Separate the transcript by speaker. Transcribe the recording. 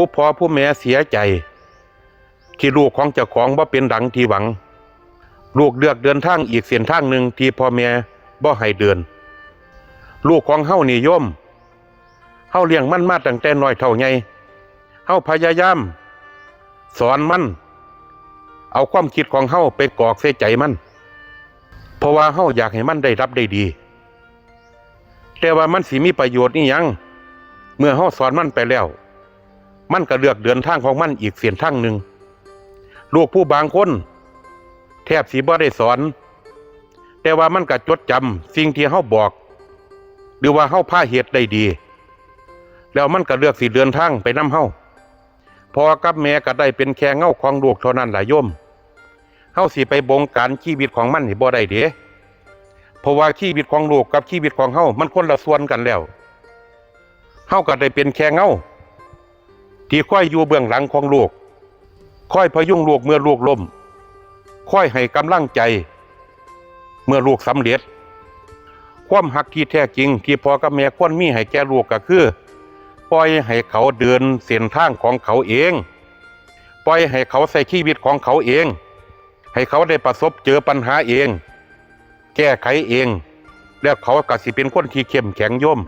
Speaker 1: ผู้พ่อผู้แม่เสียใจ ที่ลูกของเจ้าของบ่าเป็นดังที่หวัง ลูกเลือกเดินทางอีกเส้นทางหนึ่งที่พ่อแม่บ่ให้เดิน ลูกของเฮานี่โยมเฮาเลี้ยงมันมาตั้งแต่น้อยเท่าใหญ่เฮาพยายาม สอนมัน เอาความคิดของเฮาไปกรอกใส่ใจมัน เพราะว่าเฮาอยากให้มันได้รับได้ดี แต่ว่ามันสิมีประโยชน์นี่ยัง เมื่อเฮาสอนมันไปแล้ว มันก็เลือกเดินทางของมันอีกเส้นทางหนึ่งลูกผู้บางคน แทบสิบ่ได้สอน แต่ว่ามันก็จดจำสิ่งที่เฮาบอก หรือว่าเฮาพาเหตุได้ดี แล้วมันก็เลือกสิเดินทางไปนำเฮาพอกับแม่ก็ได้เป็นแค่เงาของลูกเท่านั้นล่ะโยมเฮาสิไปบงการชีวิตของมันนี่บ่ได้เด้เพราะว่าชีวิตของลูกกับชีวิตของเฮามันคนละส่วนกันแล้วเฮาก็ได้เป็นแค่เงา ที่ค่อยอยู่เบื้องหลังของลูกค่อยพยุงลูกเมื่อลูกล้มค่อยให้กำลังใจ เมื่อลูกสำเร็จ ความหักที่แท้จริง ที่พ่อกับแม่ควรมีให้แก่ลูกก็คือ ปล่อยให้เขาเดินเส้นทางของเขาเอง ปล่อยให้เขาใส่ชีวิตของเขาเอง ให้เขาได้ประสบเจอปัญหาเอง แก้ไขเอง แล้วเขาก็สิเป็นคนที่เข้มแข็งย่อม